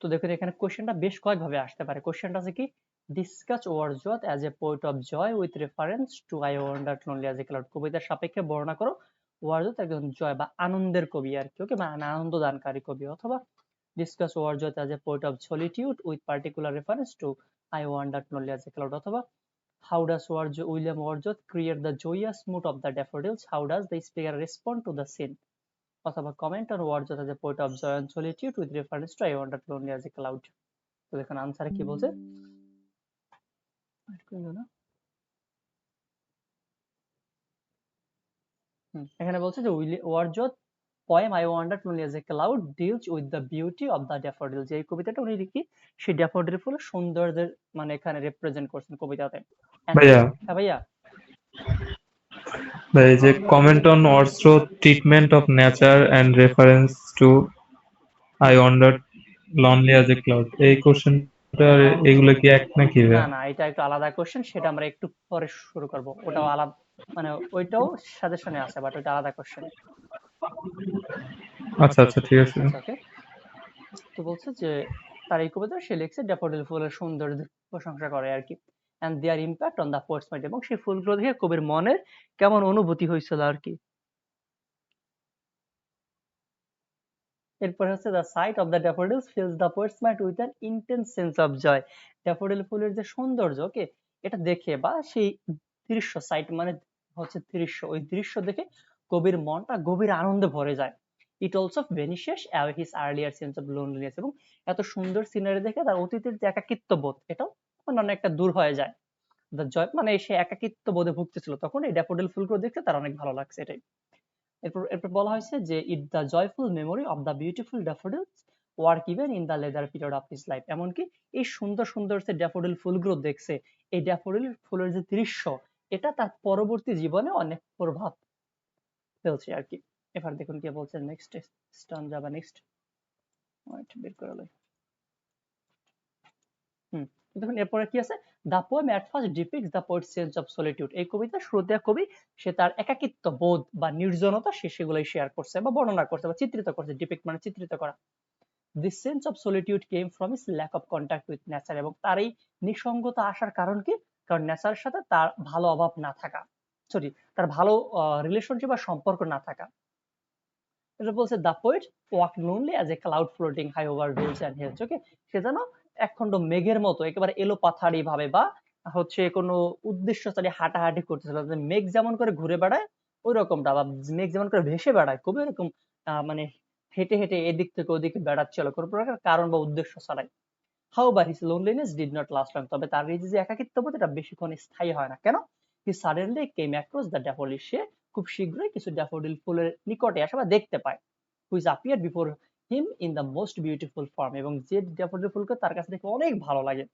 তো দেখুন এখানে কোশ্চেনটা বেশ কয়েকভাবে আসতে পারে। কোশ্চেনটা আছে কি? Discuss Wordsworth as a poet of joy with reference to I wander lonely as a cloud কবিতার সাপেক্ষে বর্ণনা করো। ওয়ার্ডসওয়ার্থ একজন জয় বা আনন্দের কবি আর কি ওকে মানে আনন্দ দানকারী কবি অথবা discuss Wordsworth as a poet of solitude with particular reference to I wander lonely as a cloud অথবা How does Wordsworth, William Wordsworth create the joyous mood of the daffodils? How does the speaker respond to the scene? অথবা comment on word যেটা যে point of join salute to the reference try wander to only as a cloud তো দেখুন answer কি বলছে? হ্যাঁ। এখানে বলছে যে word beauty of the daffodil যে কবিতাটা উনি লিখি সেই ড্যাফোডিল ফুল সৌন্দর্যের মানে এখানে রিপ্রেজেন্ট করছেন কবিতাতে। ভাইয়া। হ্যাঁ, এই যে কমেন্ট অন অর্থ treatment of nature and reference to I wander lonely as a cloud এই কোশ্চেনটা এগুলো কি এক নাকি না না এটা একটু আলাদা কোশ্চেন সেটা আমরা একটু পরে শুরু করব। ওটাও আলাদা মানে ওইটাও সাজেশনে আছে বাট ওইটা আলাদা কোশ্চেন আচ্ছা আচ্ছা ঠিক আছে। তো বলছে যে তার এই কবিতা সে লিখছে ড্যাফোডিল ফুলের সৌন্দর্য প্রশংসা করে আর কি। And their impact on the poet's mind এবং সেই ফুলগুলো দেখে কবির মনের কেমন অনুভূতি হয়েছিল আর কি। এরপর হচ্ছে the sight of the daffodils fills the poet's mind with an intense sense of joy daffodil ফুলের যে সৌন্দর্য, ওকে, এটা দেখে বা সেই দৃশ্য সাইট মানে হচ্ছে দৃশ্য, ওই দৃশ্য দেখে কবির মনটা গভীর আনন্দে ভরে যায়। It also vanishes his earlier sense of loneliness এবং এত সুন্দর সিনারি দেখে তার অতীতের যে একাকিত্ব বোধ, এটাও মানে অনেকটা দূর হয়ে যায়। মানে সে একাকিত্ব বোধে ভুগতেছিল। তখন এই ড্যাফোডিল ফুলগুলো দেখতে তার অনেক ভালো লাগছে এটাই। এরপর এরপর বলা হয়েছে যে it the joyful memory of the beautiful daffodils work even in the latter period of his life এমনকি এই সুন্দর সুন্দর যে ড্যাফোডিল ফুলগুলো দেখছে, এই ড্যাফোডিল ফুলের যে দৃশ্য, এটা তার পরবর্তী জীবনে অনেক প্রভাব ফেলছে আর কি। এবার দেখুন কি বলছে নেক্সট স্টান যাবা নেক্সট বের করে হুম। দেখুন, এরপরে কি আছে? The poem at first depicts the poet sense of solitude এই কবিতা শুরুতে কবি, সে তার একাকিত্ব, বোধ বা নির্জনতা সে সেগুলোই শেয়ার করছে বা বর্ণনা করছে বা চিত্রিত করছে ডিপিক্ট মানে চিত্রিত করা। This sense of solitude came from his lack of contact with nature এবং তার এই নিঃসঙ্গতা আসার কারণ কি? কারণ নেচারের সাথে তার ভালো অভাব না থাকা। সরি তার ভালো রিলেশনশিপ বা সম্পর্ক না থাকা। এটা বলছে the poet walk lonely as a cloud floating high over hills and hills okay সে যেন একখণ্ড মেঘের মতো, একেবারে এলো পাথারি ভাবে বা হচ্ছে কোনো উদ্দেশ্য ছাড়িয়ে হাঁটাহাঁটি করতেছিল। মেঘ যেমন করে ঘুরে বেড়ায় ওই রকমটা বা মেঘ যেমন করে ভেসে বেড়ায়, খুবই এরকম মানে হেঁটে হেঁটে এদিক থেকে ওদিকে বেড়াচ্ছিল কোনো প্রকার কারণ বা উদ্দেশ্য ছাড়াই। However his loneliness did not last long তবে তার এই যে একাকিত্ব বোধ এটা বেশিক্ষণ স্থায়ী হয় না। কেন? He suddenly came across the daffodil সে খুব শীঘ্রই কিছু ড্যাফোডিল ফুলের নিকটে আসে বা দেখতে পায়। Which appear before him in the most beautiful form এবং যে ড্যাফোডিল ফুলকে তার কাছে দেখে অনেক ভালো লাগে।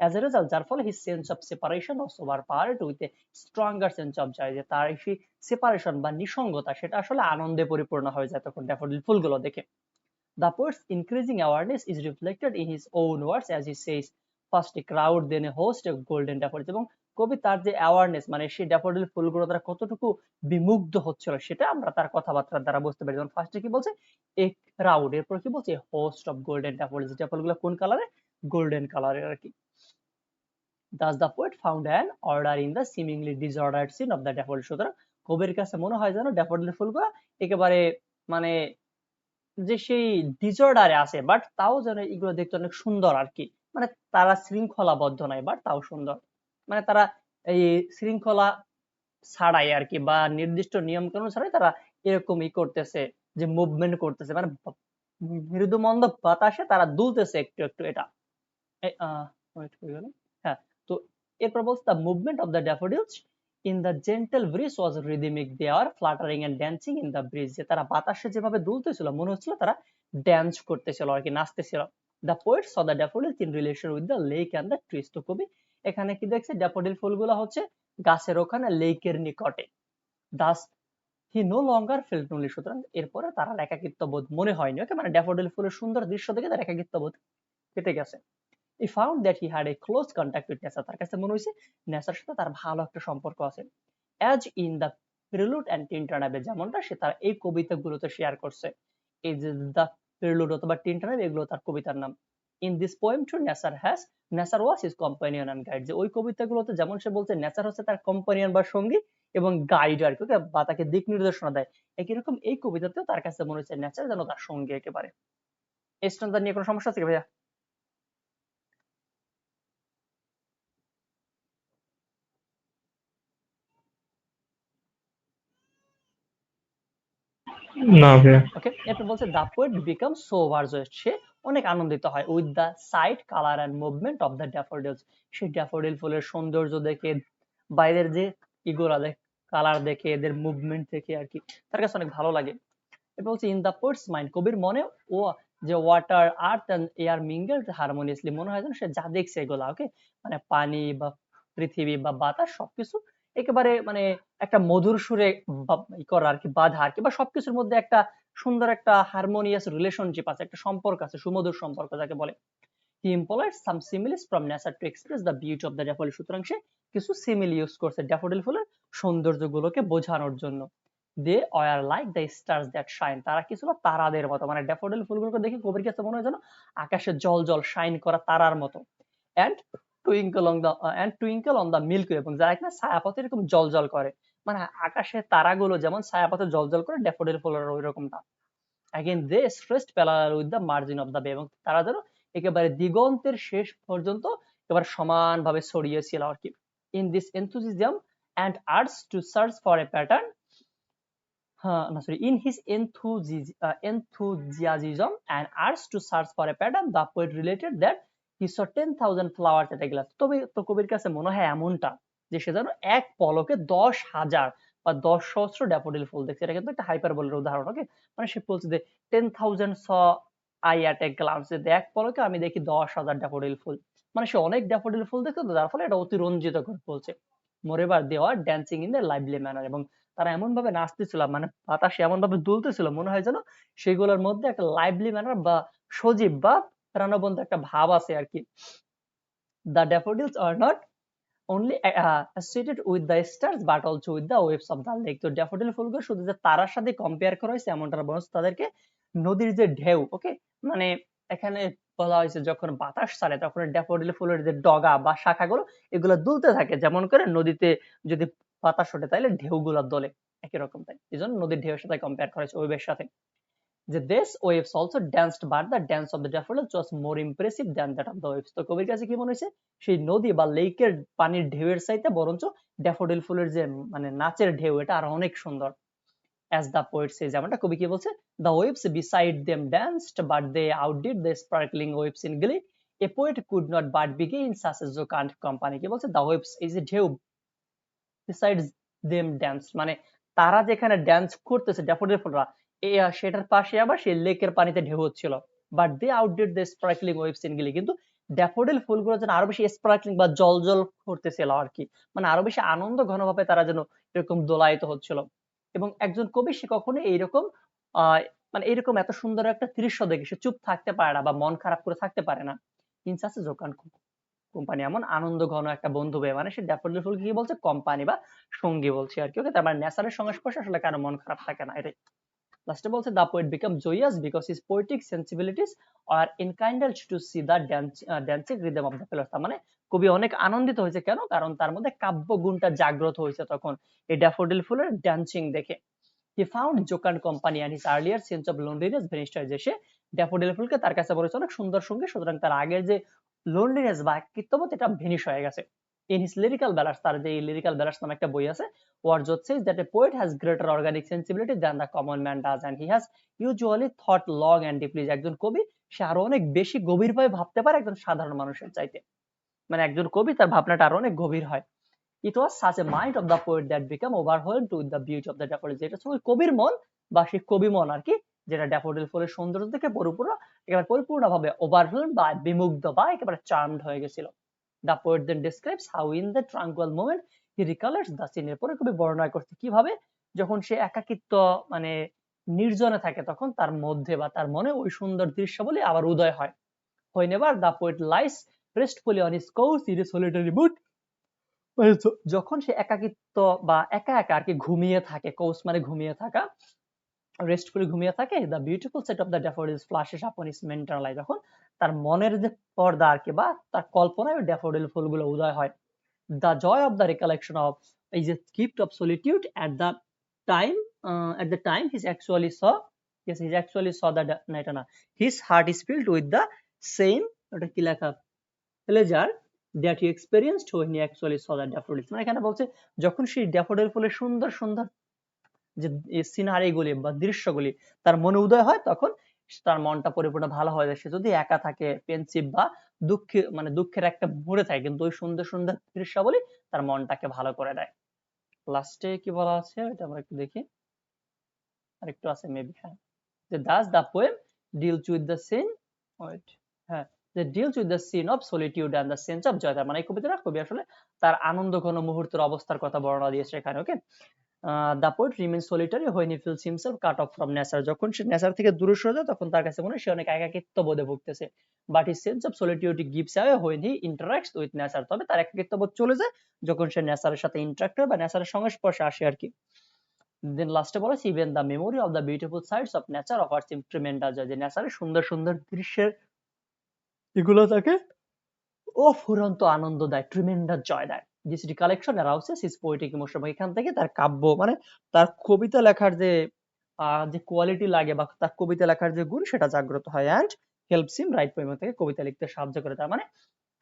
অ্যাজ এ রেজাল্ট যার ফলে his sense of separation of overpowered with a stronger sense of joy যে তার সেই সেপারেশন বা নিসঙ্গতা সেটা আসলে আনন্দে পরিপূর্ণ হয়ে যায় তখন ড্যাফোডিল ফুলগুলো দেখে। The poet's increasing awareness is reflected in his own words as he says, first a crowd, then a host of golden daffodils এবং কবি তার যে অ্যাওয়ারনেস মানে সেই ড্যাফোডিল ফুলগুলো দ্বারা কতটুকু বিমুগ্ধ হচ্ছিল, সেটা আমরা তার কথাবার্তার দ্বারা বুঝতে পারি যেমন ফার্স্টে কি বলছে? এ ক্রাউড এরপর কি বলছে? হোস্ট অফ গোল্ডেন ড্যাফোডিলস ড্যাফোডিলগুলো কোন কালারে গোল্ডেন কালারের আর কি। Thus the poet found an order in the seemingly disordered scene of the daffodil. সুতরাং কবির কাছে মনে হয় যেন ড্যাফোডিল ফুলগুলো একেবারে মানে যে সেই ডিজর্ডারে আছে বাট তাও যেন এগুলো দেখতে অনেক সুন্দর আর কি। মানে তারা শৃঙ্খলাবদ্ধ নয় বাট তাও সুন্দর। মানে তারা এই শৃঙ্খলা ছাড়াই আর কি, বা নির্দিষ্ট নিয়ম কানুন ছাড়াই তারা এরকমই করতেছে, যে মুভমেন্ট করতেছে মানে ব- মৃদু মন্দ বাতাসে তারা দুলতেছে একটু একটু এটা। হয়ে, তো এরপর বলছে the movement of the daffodils in the breeze was rhythmic fluttering and dancing in the breeze যে তারা বাতাসে যেভাবে দুলতেছিল, মনে হচ্ছিল তারা ড্যান্স করতেছিল আর কি, নাচতেছিল। The poet saw the daffodils in relation with the lake and the তো কবি এখানে কি দেখছে? ড্যাফোডিল ফুলগুলো হচ্ছে গাছের ওখানে, লেকের নিকটে। Thus he no longer felt lonely সুতরাং এরপরে তার একাকিত্ব বোধ মনে হয়নি। ওকে মানে ড্যাফোডিল ফুলের সুন্দর দৃশ্য দেখে তার একাকিত্ব বোধ কেটে গেছে। He found that he had a close contact with nature তার কাছে মনে হয়েছে নেচার সাথে তার ভালো একটা সম্পর্ক আছে। As in the prelude and Tintern Abbey যেমনটা সে তার এই কবিতাগুলোতে শেয়ার করছে। এই যে দ্য প্রিলুড অথবা টিনটানেম এগুলো তার কবিতার নাম। In this poem to nature has nature was his companion and guide যে ওই কবিতাগুলোতে যেমন সে বলছে নেচার হচ্ছে তার কম্পানিয়ন বা সঙ্গী এবং গাইড আর কি okay? বা তাকে দিক নির্দেশনা দেয়। একই রকম এই কবিতাতেও তার কাছে মনে হচ্ছে নেচার যেন তার সঙ্গী একেবারে। এই স্ট্যান্ডার নিয়ে কোনো সমস্যা আছে কি ভাইয়া? না ওকে এরপর বলছে the poet become so overjoyed সে অনেক আনন্দিত হয় with the sight colour and movement of the daffodils সেই ড্যাফোডিল ফুলের সৌন্দর্য দেখে, বাইরের যে ইগোরা দেখে কালার দেখে, এদের মুভমেন্ট দেখে আর কি, তার কাছে অনেক ভালো লাগে। এরপর হচ্ছে ইন দ্য পোয়েটস মাইন্ড কবির মনে ও যে water earth and air mingle harmoniously মনে হয় যেন সে যা দেখছে এগুলা ওকে মানে পানি বা পৃথিবী বা বাতাস সবকিছু একেবারে মানে একটা মধুর সুরে করা আর কি বাধা আর কি বা সবকিছুর মধ্যে একটা সুন্দর একটা হারমোনিয়াস রিলেশনশিপ আছে একটা সম্পর্ক আছে সুমধুর সম্পর্ক যাকে বলে। হি some similes from nature to express the beauty of the daffodil সুতরাং সে কিছু সিমিল ইউজ করছে ড্যাফোডিল ফুলের সৌন্দর্যগুলোকে বোঝানোর জন্য। They were like the stars that shine তারা কি ছিল? তারাদের মতো। মানে ড্যাফোডিল ফুলগুলোকে দেখে কবির কাছে মনে হয় যেন আকাশে জল জল শাইন করা তারার মতো। And twinkle on the and twinkle on the milk এবং যারা কিনা ছায়াপথে এরকম জল জল করে মানে আকাশের তারাগুলো যেমন ছায়াপথে জল জল করে ড্যাফোডিল ফুলের ওই রকমটা। Again they stretched parallel with the margin of the bay এবং তারা যেন একেবারে দিগন্তের শেষ পর্যন্ত এবার সমানভাবে ছড়িয়েছিল আর কি। In this enthusiasm and arts to search for a pattern হ্যাঁ না sorry in his enthusiasm and urge to search for a pattern, the poet related that he saw 10000 flowers at a glance তবে তো কবির কাছে মনে হয় এমনটা যে সে যেন এক পলকে দশ হাজার বা দশ সহস্র ড্যাফোডিল ফুল দেখছে। এটা কিন্তু একটা হাইপারবোলের উদাহরণ ওকে মানে সে বলছে যে ten thousand saw I at glance এক পলকে আমি দেখি দশ হাজার ড্যাফোডিল ফুল। মানে সে অনেক ড্যাফোডিল ফুল দেখতো তো, যার ফলে এটা অতিরঞ্জিত করে বলছে moreover they are dancing in the lively manner এবং তারা এমন ভাবে নাচতেছিল মানে বাতাসে এমন ভাবে দুলতেছিল, মনে হয় যেন সেগুলোর মধ্যে একটা লাইভলি ম্যানার বা সজীব বা প্রাণবন্ত একটা ভাব আছে আর কি। The daffodils are not uh, associated with the stars but also with the waves of the lake. তো ড্যাফোডিল ফুলগুলো শুধু যে তারার সাথে কম্পেয়ার করা হয়েছে এমনটা না, বরং তাদেরকে নদীর যে ঢেউ ওকে মানে এখানে বলা হয়েছে যখন বাতাস ছাড়ে তখন ড্যাফোডিল ফুলের যে ডগা বা শাখাগুলো এগুলো দুলতে থাকে। যেমন করে নদীতে যদি বাতাস ওঠে তাহলে ঢেউগুলো দোলে। একই রকম তাই। এই জন্য নদীর ঢেউয়ের সাথে কম্পেয়ার করা হয়েছে ওয়েভের সাথে। যে this waves also danced but the dance of the daffodils was more impressive than that of the waves তো কবির কাছে কি মনে হয়েছে? সেই নদী বা লেকের পানির ঢেউয়ের সাইতে বরঞ্চ ড্যাফোডিল ফুলের যে মানে নাচের ঢেউ, এটা আরও অনেক সুন্দর। অ্যাজ দ্য পোয়েট সেজ যেমনটা কবি কি বলছে the waves beside them danced but they outdid the sparkling waves in glee a poet could not but be gay in such jocund company কি বলছে? দ্য ওয়েভস ইজ এ ঢেউ beside them dance মানে তারা যেখানে dance করতেছে daffodil ফুলরা সেটার পাশে আবার সেই লেকের পানিতে ঢেউ হচ্ছিল। But they outdid the sparkling waves in glee কিন্তু ড্যাফোডিল ফুলগুলো যেন আরও বেশি স্পার্কলিং বা জল জল করতেছিল আর কি। মানে আরও বেশি আনন্দ ঘনভাবে তারা যেন এরকম দোলায়িত হচ্ছিল। এবং একজন কবি সে কখনো এইরকম মানে এরকম এত সুন্দর একটা দৃশ্য দেখে সে চুপ থাকতে পারে না বা মন খারাপ করে থাকতে পারে না। ইনসাসে জোকান কোম্পানি এমন আনন্দ ঘন একটা বন্ধু ভাই মানে সে ড্যাফোডিল ফুলকে কি বলছে? কোম্পানি বা সঙ্গী বলছে আর কি। ওকে, তার মানে নেচারের সংস্পর্শে আসলে কারও মন খারাপ থাকে না, এটাই। লাস্টে বলছে the poet become joyous because his poetic sensibilities are enkindled to see the dancing rhythm of the fellows মানে কবি অনেক আনন্দিত হয়েছে। কেন? কারণ তার মধ্যে কাব্য গুণটা জাগ্রত হয়েছে তখন। এই ড্যাফোডিল ফুলের ড্যান্সিং দেখে। He found jocund company and his earlier sense of loneliness vanished যে সে ড্যাফোডিল ফুলকে তার কাছে বলেছে, অনেক সুন্দর সঙ্গী, সুতরাং তার আগের যে লোনলিনেস বা একাকিত্ববোধ, এটা ভেনিশ হয়ে গেছে। ইন হিস লিরিক্যাল ব্যালান্স তার যে লিরিক্যাল ব্যালান্স নামে একটা বই আছে Wordsworth says that a poet has greater organic sensibility than the common man does, and he has usually thought long and deeply. একজন কবি, সে আরও অনেক বেশি গভীরভাবে ভাবতে পারে একজন সাধারণ মানুষের চাইতে। মানে একজন কবি, তার ভাবনাটা আরও অনেক গভীর হয়। It was such a mind of the poet that become overwhelmed with the beauty of the daffodils যেটা ছিল কবির মন বা সেই কবি মন আর কি, যেটা ড্যাফোডিল ফুলের সৌন্দর্য থেকে পরিপূর্ণ, একেবারে পরিপূর্ণভাবে ওভারওয়েলড বা বিমুগ্ধ বা একেবারে চার্মড হয়ে গেছিল। The poet then describes how in the tranquil moment he recalls the scene এরপরে কবি বর্ণনা করছে কীভাবে যখন সে একাকিত্ব মানে নির্জনে থাকে, তখন তার মধ্যে বা তার মনে ওই সুন্দর দৃশ্য বলে আবার উদয় হয়। The poet lies restfully on his couch in a solitary mood মানে যখন সে একাকিত্ব বা একা একা আর কি ঘুমিয়ে থাকে কৌস মানে ঘুমিয়ে থাকা রেস্টফুলি ঘুমিয়ে থাকে the beautiful sight of the daffodils flashes upon his mental life এখন তার মনের যে পর্দা আর কি বা তার কল্পনায় ড্যাফোডিল ফুলগুলো উদয় হয়। The joy of the recollection of এই যে gift of solitude at the time at the time his actually saw yes his actually saw the night না his heart is filled with the same ওটা কি লেখা? Pleasure that you experienced when you actually saw the daffodil মানে এখানে বলছে, যখন সেই daffodil ফুলের সুন্দর সুন্দর যে সিনারিগুলি বা দৃশ্যগুলি তার মনে উদয় হয়, তখন তার মনটা পরিপূর্ণ ভালো হয়ে যায় সে যদি একা থাকে পেন্সিভ বা দুঃখে মানে দুঃখের একটা ভরে থাকে, কিন্তু ওই সুন্দর সুন্দর দৃশ্যাবলী তার মনটাকে ভালো করে দেয়। লাস্টে কি বলা আছে? এটা আমরা একটু দেখি। আরেকটু আছে মেবি হ্যাঁ। যে thus the poem deals with the scene wait হ্যাঁ। যে deals with the scene of solitude and the sense of joy তার মানে এই কবিতাটা কবি আসলে তার আনন্দ ঘন মুহূর্তের অবস্থার কথা বর্ণনা দিয়েছে এখানে okay the poet remain solitary when he feels himself cut off from nature যখন সে নেচার থেকে দূরে সরে যায়, তখন তার কাছে মনে হয় সে অনেক একাকিত্ব বোধে ভুগতেছে। But his sense of solitude gives away when he interacts with nature তবে তার একাকিত্ব বোধ চলে যায় যখন সে নেচারের সাথে ইন্টারাক্ট হয় বা নেচারের সংস্পর্শে আসে আর কি। দেন লাস্টে বলা even the memory of the beautiful sides of nature offers him tremendous যে নেচারের সুন্দর সুন্দর দৃশ্যের এগুলো তাকে অফুরন্ত আনন্দ দেয় ট্রিমেন্ডাস জয় দেয়। This recollection arouses his poetic emotion এখান থেকে তার কাব্য মানে তার কবিতা লেখার যে যে কোয়ালিটি লাগে বা তার কবিতা লেখার যে গুণ, সেটা জাগ্রত হয় and helps him write poem থেকে কবিতা লিখতে সাহায্য করে। তার মানে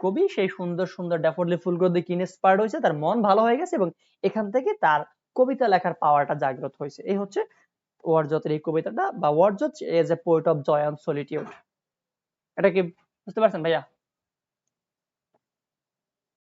কবি সেই সুন্দর সুন্দর ড্যাফোডিল ফুলগুলো দেখে ইন্সপায়ার্ড হয়েছে, তার মন ভালো হয়ে গেছে এবং এখান থেকে তার কবিতা লেখার পাওয়ারটা জাগ্রত হয়েছে। এই হচ্ছে ওয়ার্জতের এই কবিতাটা বা Wordsworth as a poet of joy and solitude এটা কি বুঝতে পারছেন ভাইয়া?